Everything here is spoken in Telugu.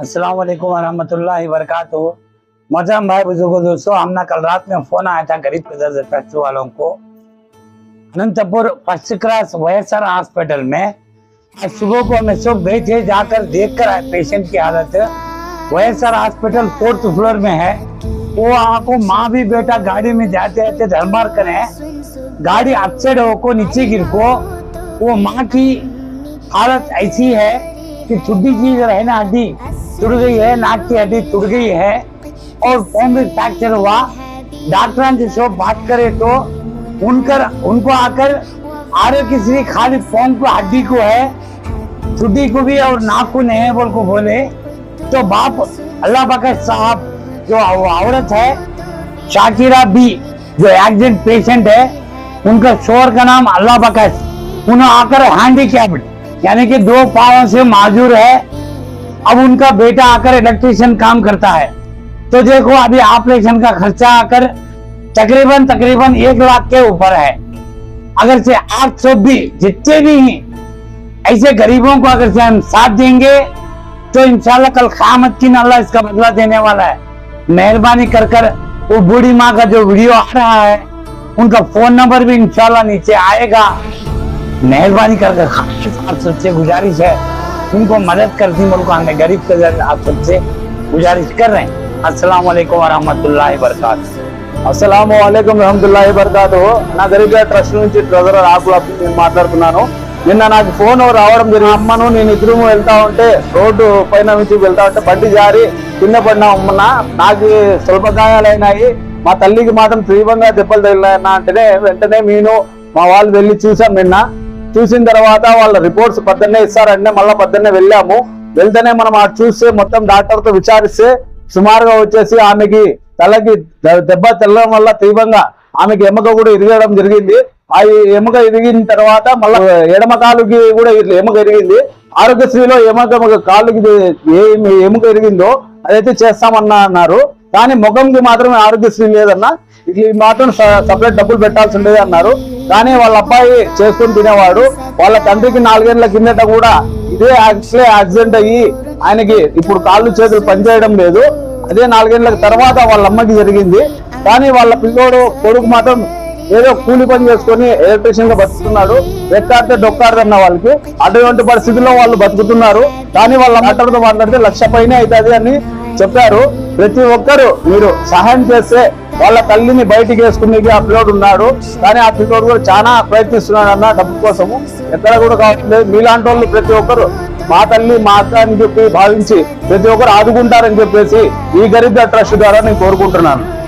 अस्सलाम वालेकुम वरहमतुल्लाहि वबरकातुहू मोहतरम भाई बुजुर्गो, दोस्तों, हमने कल रात में फ़ोन आया था गरीब कदर फैक्ट्री वालों को। Anantapur first class YSR hospital में सुबह को हमें सब गए थे, जाकर देख कर आए पेशेंट की हालत। वैएसआर हॉस्पिटल फोर्थ फ्लोर में है। वो आपको माँ भी बेटा गाड़ी में जाते रहते धर्मार करे। गाड़ी अपसेट होको नीचे गिर को, वो माँ की हालत ऐसी है कि छुट्टी चीज़ है ना हड्डी टूट गई है, नाक की हड्डी गई है और पैर में फ्रैक्चर हुआ। डॉक्टर सब बात करे तो उनकर, उनको आकर आरोग्य श्री खाली पौंग को, हड्डी को है, छुट्टी को भी और नाक को नहीं बोल को बोले। तो बाप अल्लाह बकर साहब जो औरत है, शाकिरा बी जो एक्सीडेंट पेशेंट है, उनका शोर का नाम अल्लाह बकस उन्हें आकर हैंडीकैप्ड यानी कि दो पावों से माजूर है। अब उनका बेटा आकर इलेक्ट्रिशियन काम करता है। तो देखो, अभी ऑपरेशन का खर्चा आकर तकरीबन तकरीबन एक लाख के ऊपर है। अगर से आप सब भी, जितने भी हैं, ऐसे गरीबों को अगर से हम साथ देंगे तो इंशाल्लाह कल क़यामत की अल्लाह इसका बदला देने वाला है। मेहरबानी कर कर वो बूढ़ी माँ का जो वीडियो आ रहा है, उनका फ़ोन नंबर भी इंशाल्लाह नीचे आएगा। मेहरबानी कर खास गुजारिश है। उनको मदद करती मुल्क हमें गरीब के जरिए आप सबसे गुजारिश कर रहे हैं अस्सलाम वालेकुम वरहमतुल्लाहि वबरकातुहू అస్సలాము అలైకుం రహమతుల్లాహి బర్కాతు నా గరీబ్ ట్రస్ట్ నుంచి ట్రెజరర్ ఆకుల నేను మాట్లాడుతున్నాను నిన్న నాకు ఫోన్ రావడం జరిగింది అమ్మను నేను ఇద్దరు వెళ్తా ఉంటే రోడ్డు పైన నుంచి వెళ్తా ఉంటే బండి జారి కింద పడినా అమ్మన్న నాకు స్వల్ప గాయాలైనాయి మా తల్లికి మాత్రం తీవ్రంగా దెబ్బలు తగిలినా అంటేనే వెంటనే నేను మా వాళ్ళు వెళ్ళి చూసాం నిన్న చూసిన తర్వాత వాళ్ళ రిపోర్ట్స్ పొద్దున్నే ఇస్తారంటే మళ్ళీ పొద్దున్నే వెళ్ళాము. వెళ్తేనే మనం ఆ చూస్తే మొత్తం డాక్టర్తో విచారిస్తే సుమారుగా వచ్చేసి ఆమెకి తలకి దెబ్బ తెల్లడం వల్ల తీవ్రంగా ఆమెకి ఎముక కూడా ఇరగడం జరిగింది. ఆ ఎముక ఇరిగిన తర్వాత మళ్ళీ ఎడమ కాలుకి కూడా ఎముక ఇరిగింది. ఆరోగ్యశ్రీలో ఎముక కాలుకి ఏ ఎముక ఇరిగిందో అదైతే చేస్తామన్నా అన్నారు. కానీ ముఖంకి మాత్రమే ఆరోగ్యశ్రీ లేదన్నా. ఇది మాత్రం సపరేట్ డబ్బులు పెట్టాల్సి ఉండేది అన్నారు కానీ వాళ్ళ అబ్బాయి చేసుకుని తినేవాడు. వాళ్ళ తండ్రికి నాలుగేళ్ళ కిందట కూడా ఇదే యాక్సిడే యాక్సిడెంట్ అయ్యి ఆయనకి ఇప్పుడు కాళ్ళు చేతులు పనిచేయడం లేదు. అదే నాలుగేళ్ళ తర్వాత వాళ్ళ అమ్మకి జరిగింది. కానీ వాళ్ళ పిల్లోడు కొడుకు మాత్రం ఏదో కూలి పని చేసుకొని ఎలక్ట్రీషియన్గా బతుకుతున్నాడు. ఎక్కాడితే డొక్కాడదన్న వాళ్ళకి. అటువంటి పరిస్థితుల్లో వాళ్ళు బతుకుతున్నారు. కానీ వాళ్ళ మాట్లాడుతూ మాట్లాడితే లక్ష పైన అవుతుంది అని చెప్పారు ప్రతి ఒక్కరు మీరు సహాయం చేస్తే వాళ్ళ తల్లిని బయటికి వేసుకునేకి ఆ పిల్లోడు ఉన్నాడు. కానీ ఆ పిల్లోడు కూడా చాలా ప్రయత్నిస్తున్నాడు అన్న డబ్బు కోసము. ఎక్కడ కూడా కావట్లేదు. మీలాంటి వాళ్ళు ప్రతి ఒక్కరు మా తల్లి మా అక్క అని చెప్పి భావించి ప్రతి ఒక్కరు ఆదుకుంటారని చెప్పేసి ఈ గరిద్ర ట్రస్ట్ ద్వారా నేను కోరుకుంటున్నాను.